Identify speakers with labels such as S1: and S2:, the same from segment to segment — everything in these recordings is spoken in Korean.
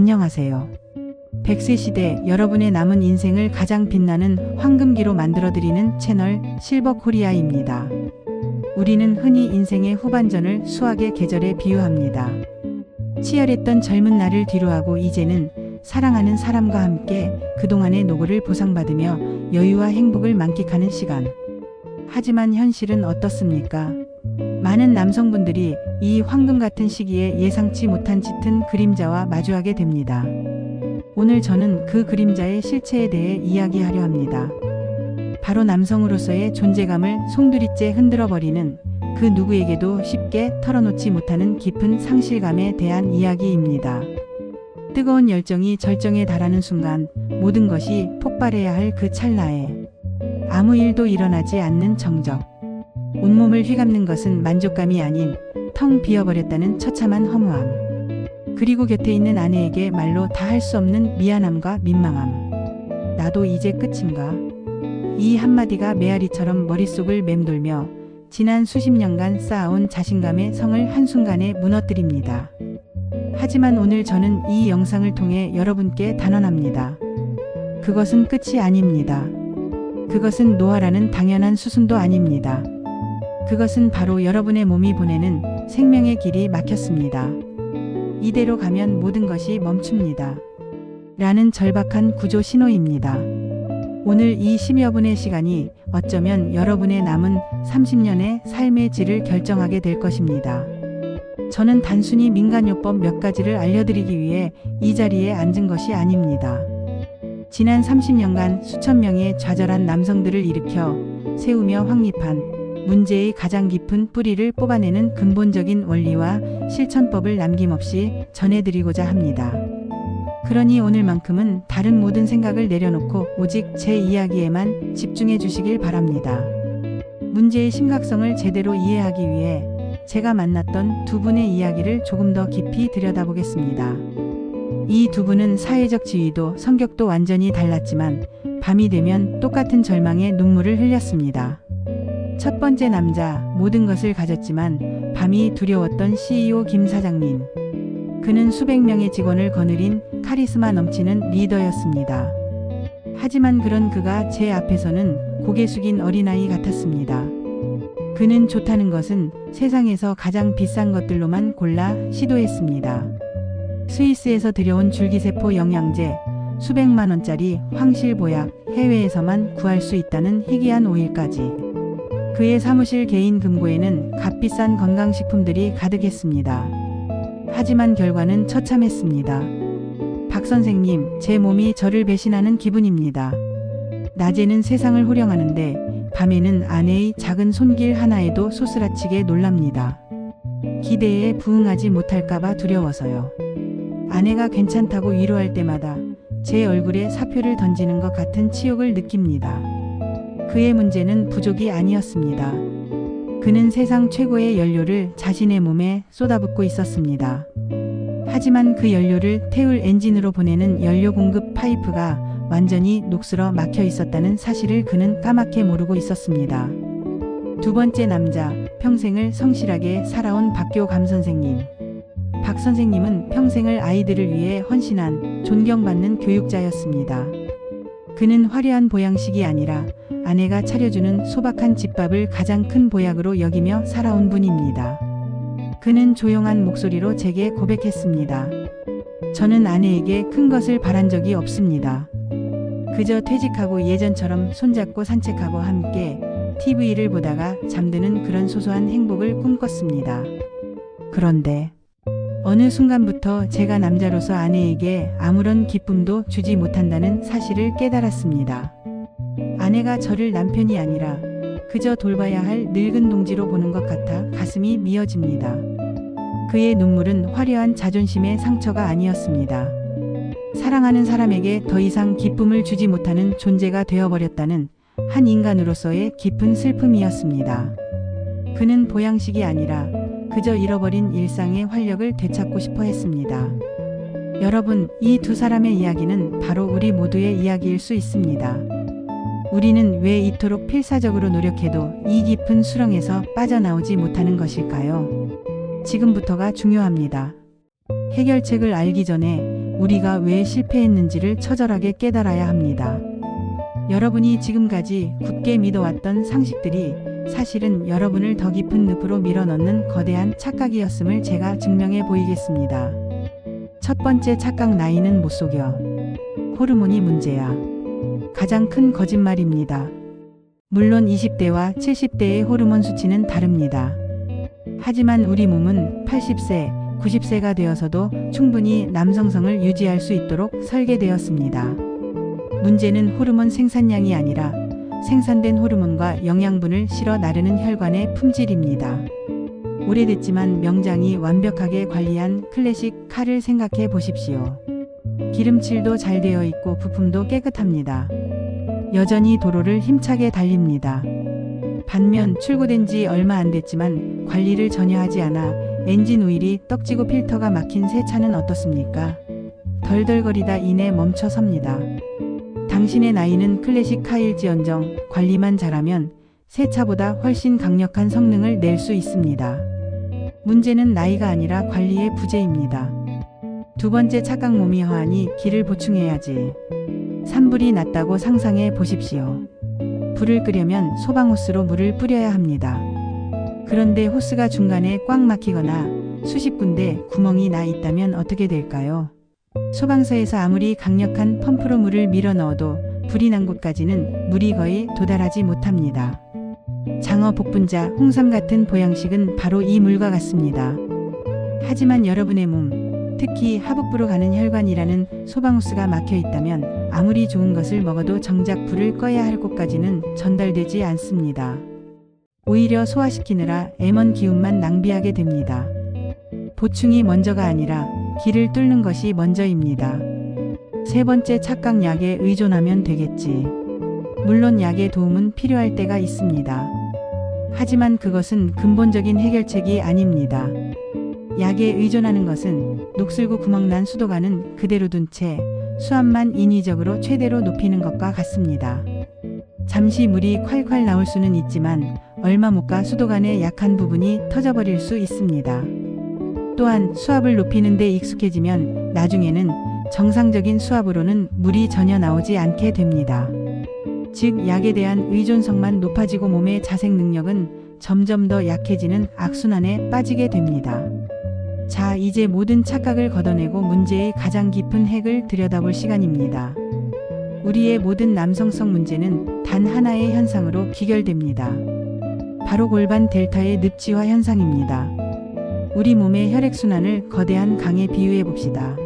S1: 안녕하세요. 100세 시대 여러분의 남은 인생을 가장 빛나는 황금기로 만들어드리는 채널 실버 코리아입니다. 우리는 흔히 인생의 후반전을 수학의 계절에 비유합니다. 치열했던 젊은 날을 뒤로하고 이제는 사랑하는 사람과 함께 그동안의 노고를 보상받으며 여유와 행복을 만끽하는 시간. 하지만 현실은 어떻습니까? 많은 남성분들이 이 황금 같은 시기에 예상치 못한 짙은 그림자와 마주하게 됩니다. 오늘 저는 그 그림자의 실체에 대해 이야기하려 합니다. 바로 남성으로서의 존재감을 송두리째 흔들어버리는 그 누구에게도 쉽게 털어놓지 못하는 깊은 상실감에 대한 이야기입니다. 뜨거운 열정이 절정에 달하는 순간 모든 것이 폭발해야 할 그 찰나에 아무 일도 일어나지 않는 정적. 온몸을 휘감는 것은 만족감이 아닌 텅 비어버렸다는 처참한 허무함. 그리고 곁에 있는 아내에게 말로 다 할 수 없는 미안함과 민망함. 나도 이제 끝인가? 이 한마디가 메아리처럼 머릿속을 맴돌며 지난 수십 년간 쌓아온 자신감의 성을 한순간에 무너뜨립니다. 하지만 오늘 저는 이 영상을 통해 여러분께 단언합니다. 그것은 끝이 아닙니다. 그것은 노화라는 당연한 수순도 아닙니다. 그것은 바로 여러분의 몸이 보내는 생명의 길이 막혔습니다. 이대로 가면 모든 것이 멈춥니다. 라는 절박한 구조 신호입니다. 오늘 이 십여 분의 시간이 어쩌면 여러분의 남은 30년의 삶의 질을 결정하게 될 것입니다. 저는 단순히 민간요법 몇 가지를 알려드리기 위해 이 자리에 앉은 것이 아닙니다. 지난 30년간 수천 명의 좌절한 남성들을 일으켜 세우며 확립한 문제의 가장 깊은 뿌리를 뽑아내는 근본적인 원리와 실천법을 남김없이 전해드리고자 합니다. 그러니 오늘만큼은 다른 모든 생각을 내려놓고 오직 제 이야기에만 집중해 주시길 바랍니다. 문제의 심각성을 제대로 이해하기 위해 제가 만났던 두 분의 이야기를 조금 더 깊이 들여다보겠습니다. 이 두 분은 사회적 지위도 성격도 완전히 달랐지만 밤이 되면 똑같은 절망의 눈물을 흘렸습니다. 첫 번째 남자, 모든 것을 가졌지만 밤이 두려웠던 CEO 김 사장님. 그는 수백 명의 직원을 거느린 카리스마 넘치는 리더였습니다. 하지만 그런 그가 제 앞에서는 고개 숙인 어린아이 같았습니다. 그는 좋다는 것은 세상에서 가장 비싼 것들로만 골라 시도했습니다. 스위스에서 들여온 줄기세포 영양제, 수백만 원짜리 황실보약, 해외에서만 구할 수 있다는 희귀한 오일까지. 그의 사무실 개인 금고에는 값비싼 건강식품들이 가득했습니다. 하지만 결과는 처참했습니다. 박 선생님, 제 몸이 저를 배신하는 기분입니다. 낮에는 세상을 호령하는데 밤에는 아내의 작은 손길 하나에도 소스라치게 놀랍니다. 기대에 부응하지 못할까봐 두려워서요. 아내가 괜찮다고 위로할 때마다 제 얼굴에 사표를 던지는 것 같은 치욕을 느낍니다. 그의 문제는 부족이 아니었습니다. 그는 세상 최고의 연료를 자신의 몸에 쏟아붓고 있었습니다. 하지만 그 연료를 태울 엔진으로 보내는 연료 공급 파이프가 완전히 녹슬어 막혀 있었다는 사실을 그는 까맣게 모르고 있었습니다. 두 번째 남자, 평생을 성실하게 살아온 박교 감 선생님. 박 선생님은 평생을 아이들을 위해 헌신한 존경받는 교육자였습니다. 그는 화려한 보양식이 아니라 아내가 차려주는 소박한 집밥을 가장 큰 보약으로 여기며 살아온 분입니다. 그는 조용한 목소리로 제게 고백했습니다. 저는 아내에게 큰 것을 바란 적이 없습니다. 그저 퇴직하고 예전처럼 손잡고 산책하고 함께 TV를 보다가 잠드는 그런 소소한 행복을 꿈꿨습니다. 그런데 어느 순간부터 제가 남자로서 아내에게 아무런 기쁨도 주지 못한다는 사실을 깨달았습니다. 아내가 저를 남편이 아니라 그저 돌봐야 할 늙은 동지로 보는 것 같아 가슴이 미어집니다. 그의 눈물은 화려한 자존심의 상처가 아니었습니다. 사랑하는 사람에게 더 이상 기쁨을 주지 못하는 존재가 되어버렸다는 한 인간으로서의 깊은 슬픔이었습니다. 그는 보양식이 아니라 그저 잃어버린 일상의 활력을 되찾고 싶어 했습니다. 여러분, 이 두 사람의 이야기는 바로 우리 모두의 이야기일 수 있습니다. 우리는 왜 이토록 필사적으로 노력해도 이 깊은 수렁에서 빠져나오지 못하는 것일까요? 지금부터가 중요합니다. 해결책을 알기 전에 우리가 왜 실패했는지를 처절하게 깨달아야 합니다. 여러분이 지금까지 굳게 믿어왔던 상식들이 사실은 여러분을 더 깊은 늪으로 밀어넣는 거대한 착각이었음을 제가 증명해 보이겠습니다. 첫 번째 착각 나이는 못 속여. 호르몬이 문제야. 가장 큰 거짓말입니다. 물론 20대와 70대의 호르몬 수치는 다릅니다. 하지만 우리 몸은 80세, 90세가 되어서도 충분히 남성성을 유지할 수 있도록 설계되었습니다. 문제는 호르몬 생산량이 아니라 생산된 호르몬과 영양분을 실어 나르는 혈관의 품질입니다. 오래됐지만 명장이 완벽하게 관리한 클래식 칼을 생각해 보십시오. 기름칠도 잘 되어 있고 부품도 깨끗합니다. 여전히 도로를 힘차게 달립니다. 반면 출고된 지 얼마 안 됐지만 관리를 전혀 하지 않아 엔진 오일이 떡지고 필터가 막힌 새 차는 어떻습니까? 덜덜거리다 이내 멈춰 섭니다. 당신의 나이는 클래식 카일지언정 관리만 잘하면 새 차보다 훨씬 강력한 성능을 낼 수 있습니다. 문제는 나이가 아니라 관리의 부재입니다. 두 번째 착각 몸이 허하니 기를 보충해야지. 산불이 났다고 상상해 보십시오. 불을 끄려면 소방호스로 물을 뿌려야 합니다. 그런데 호스가 중간에 꽉 막히거나 수십 군데 구멍이 나 있다면 어떻게 될까요? 소방서에서 아무리 강력한 펌프로 물을 밀어 넣어도 불이 난 곳까지는 물이 거의 도달하지 못합니다. 장어 복분자, 홍삼 같은 보양식은 바로 이 물과 같습니다. 하지만 여러분의 몸, 특히 하복부로 가는 혈관이라는 소방호스가 막혀 있다면 아무리 좋은 것을 먹어도 정작 불을 꺼야 할 곳까지는 전달되지 않습니다. 오히려 소화시키느라 M1 기운만 낭비하게 됩니다. 보충이 먼저가 아니라 길을 뚫는 것이 먼저입니다. 세 번째 착각 약에 의존하면 되겠지. 물론 약의 도움은 필요할 때가 있습니다. 하지만 그것은 근본적인 해결책이 아닙니다. 약에 의존하는 것은 녹슬고 구멍난 수도관은 그대로 둔 채 수압만 인위적으로 최대로 높이는 것과 같습니다. 잠시 물이 콸콸 나올 수는 있지만 얼마 못 가 수도관의 약한 부분이 터져버릴 수 있습니다. 또한 수압을 높이는 데 익숙해지면 나중에는 정상적인 수압으로는 물이 전혀 나오지 않게 됩니다. 즉, 약에 대한 의존성만 높아지고 몸의 자생 능력은 점점 더 약해지는 악순환에 빠지게 됩니다. 자, 이제 모든 착각을 걷어내고 문제의 가장 깊은 핵을 들여다볼 시간입니다. 우리의 모든 남성성 문제는 단 하나의 현상으로 귀결됩니다. 바로 골반 델타의 늪지화 현상입니다. 우리 몸의 혈액순환을 거대한 강에 비유해 봅시다.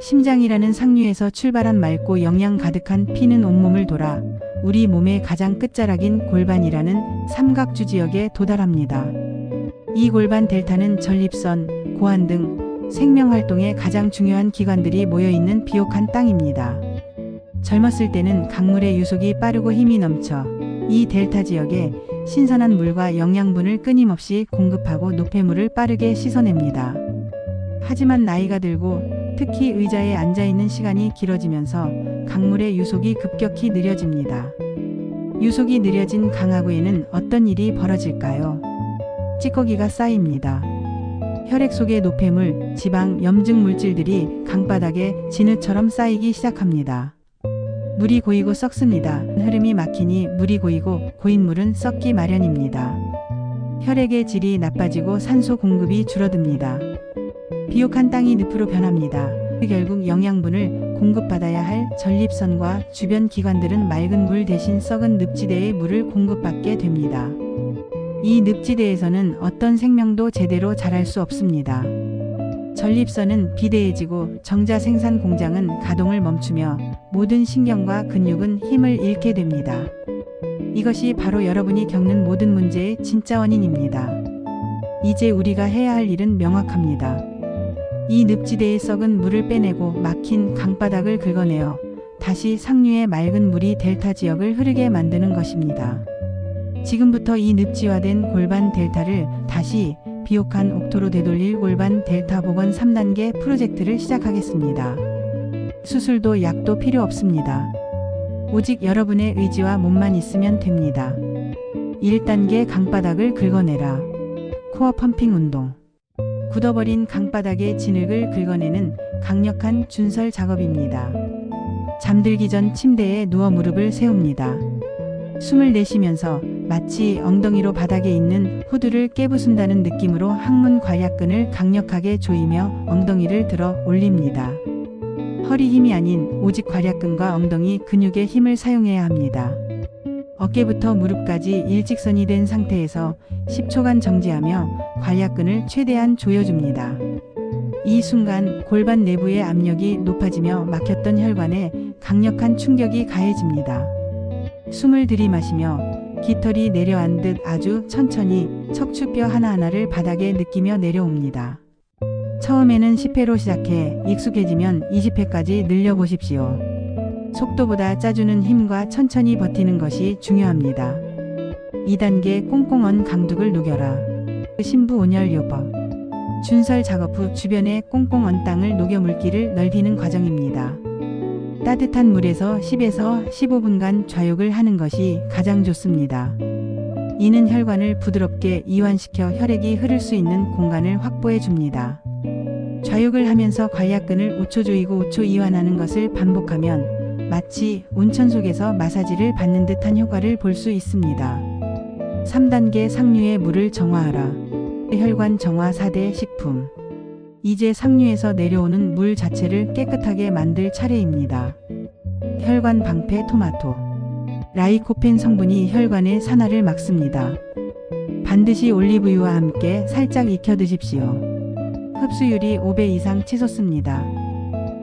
S1: 심장이라는 상류에서 출발한 맑고 영양 가득한 피는 온몸을 돌아 우리 몸의 가장 끝자락인 골반이라는 삼각주 지역에 도달합니다. 이 골반 델타는 전립선, 고환 등 생명 활동에 가장 중요한 기관들이 모여 있는 비옥한 땅입니다. 젊었을 때는 강물의 유속이 빠르고 힘이 넘쳐 이 델타 지역에 신선한 물과 영양분을 끊임없이 공급하고 노폐물을 빠르게 씻어냅니다. 하지만 나이가 들고 특히 의자에 앉아 있는 시간이 길어지면서 강물의 유속이 급격히 느려집니다. 유속이 느려진 강하구에는 어떤 일이 벌어질까요? 찌꺼기가 쌓입니다. 혈액 속의 노폐물, 지방, 염증 물질들이 강바닥에 진흙처럼 쌓이기 시작합니다. 물이 고이고 썩습니다. 흐름이 막히니 물이 고이고 고인 물은 썩기 마련입니다. 혈액의 질이 나빠지고 산소 공급이 줄어듭니다. 비옥한 땅이 늪으로 변합니다. 결국 영양분을 공급받아야 할 전립선과 주변 기관들은 맑은 물 대신 썩은 늪지대의 물을 공급받게 됩니다. 이 늪지대에서는 어떤 생명도 제대로 자랄 수 없습니다. 전립선은 비대해지고 정자 생산 공장은 가동을 멈추며 모든 신경과 근육은 힘을 잃게 됩니다. 이것이 바로 여러분이 겪는 모든 문제의 진짜 원인입니다. 이제 우리가 해야 할 일은 명확합니다. 이 늪지대의 썩은 물을 빼내고 막힌 강바닥을 긁어내어 다시 상류의 맑은 물이 델타 지역을 흐르게 만드는 것입니다. 지금부터 이 늪지화된 골반 델타를 다시 비옥한 옥토로 되돌릴 골반 델타 복원 3단계 프로젝트를 시작하겠습니다. 수술도 약도 필요 없습니다. 오직 여러분의 의지와 몸만 있으면 됩니다. 1단계 강바닥을 긁어내라. 코어 펌핑 운동. 굳어버린 강바닥의 진흙을 긁어내는 강력한 준설 작업입니다. 잠들기 전 침대에 누워 무릎을 세웁니다. 숨을 내쉬면서 마치 엉덩이로 바닥에 있는 후드를 깨부순다는 느낌으로 항문 관략근을 강력하게 조이며 엉덩이를 들어 올립니다. 허리 힘이 아닌 오직 관략근과 엉덩이 근육의 힘을 사용해야 합니다. 어깨부터 무릎까지 일직선이 된 상태에서 10초간 정지하며 관략근을 최대한 조여줍니다. 이 순간 골반 내부의 압력이 높아지며 막혔던 혈관에 강력한 충격이 가해집니다. 숨을 들이마시며 깃털이 내려앉 듯 아주 천천히 척추뼈 하나하나를 바닥에 느끼며 내려옵니다. 처음에는 10회로 시작해 익숙해지면 20회까지 늘려보십시오. 속도보다 짜주는 힘과 천천히 버티는 것이 중요합니다. 2단계 꽁꽁 언 강둑을 녹여라. 신부 온열 요법. 준설 작업 후 주변에 꽁꽁 언 땅을 녹여 물기를 넓히는 과정입니다. 따뜻한 물에서 10에서 15분간 좌욕을 하는 것이 가장 좋습니다. 이는 혈관을 부드럽게 이완시켜 혈액이 흐를 수 있는 공간을 확보해 줍니다. 좌욕을 하면서 관략근을 5초 조이고 5초 이완하는 것을 반복하면 마치 온천 속에서 마사지를 받는 듯한 효과를 볼 수 있습니다. 3단계 상류의 물을 정화하라. 혈관 정화 4대 식품. 이제 상류에서 내려오는 물 자체를 깨끗하게 만들 차례입니다. 혈관 방패 토마토. 라이코펜 성분이 혈관의 산화를 막습니다. 반드시 올리브유와 함께 살짝 익혀 드십시오. 흡수율이 5배 이상 치솟습니다.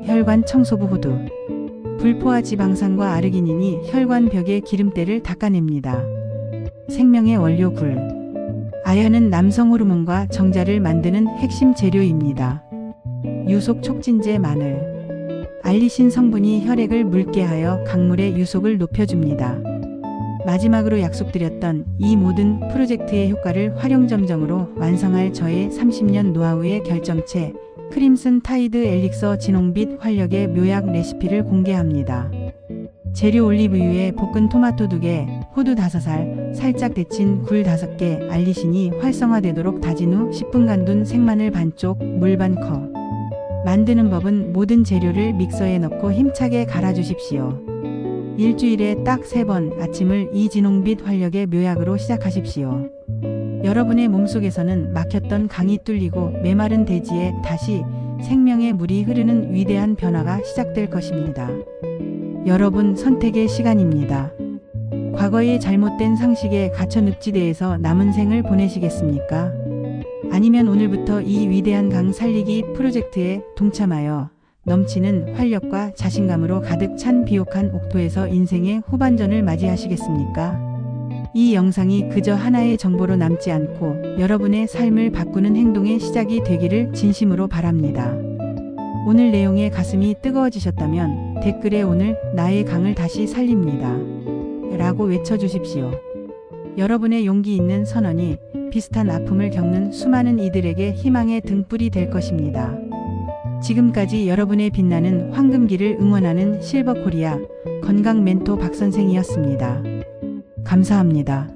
S1: 혈관 청소부 후드. 불포화 지방산과 아르기닌이 혈관 벽의 기름때를 닦아냅니다. 생명의 원료 굴. 아연은 남성 호르몬과 정자를 만드는 핵심 재료입니다. 유속 촉진제 마늘. 알리신 성분이 혈액을 묽게 하여 강물의 유속을 높여줍니다. 마지막으로 약속드렸던 이 모든 프로젝트의 효과를 활용점정으로 완성할 저의 30년 노하우의 결정체 크림슨 타이드 엘릭서 진홍빛 활력의 묘약 레시피를 공개합니다. 재료 올리브유에 볶은 토마토 2개, 호두 5살, 살짝 데친 굴 5개, 알리신이 활성화되도록 다진 후 10분간 둔 생마늘 반쪽, 물 반 컵. 만드는 법은 모든 재료를 믹서에 넣고 힘차게 갈아주십시오. 일주일에 딱세번 아침을 이 진홍빛 활력의 묘약으로 시작하십시오. 여러분의 몸속에서는 막혔던 강이 뚫리고 메마른 대지에 다시 생명의 물이 흐르는 위대한 변화가 시작될 것입니다. 여러분 선택의 시간입니다. 과거의 잘못된 상식에 갇혀 늪지대에서 남은 생을 보내시겠습니까? 아니면 오늘부터 이 위대한 강 살리기 프로젝트에 동참하여 넘치는 활력과 자신감으로 가득 찬 비옥한 옥토에서 인생의 후반전을 맞이하시겠습니까? 이 영상이 그저 하나의 정보로 남지 않고 여러분의 삶을 바꾸는 행동의 시작이 되기를 진심으로 바랍니다. 오늘 내용에 가슴이 뜨거워지셨다면 댓글에 오늘 나의 강을 다시 살립니다. 라고 외쳐주십시오. 여러분의 용기 있는 선언이 비슷한 아픔을 겪는 수많은 이들에게 희망의 등불이 될 것입니다. 지금까지 여러분의 빛나는 황금기를 응원하는 실버 코리아 건강 멘토 박 선생이었습니다. 감사합니다.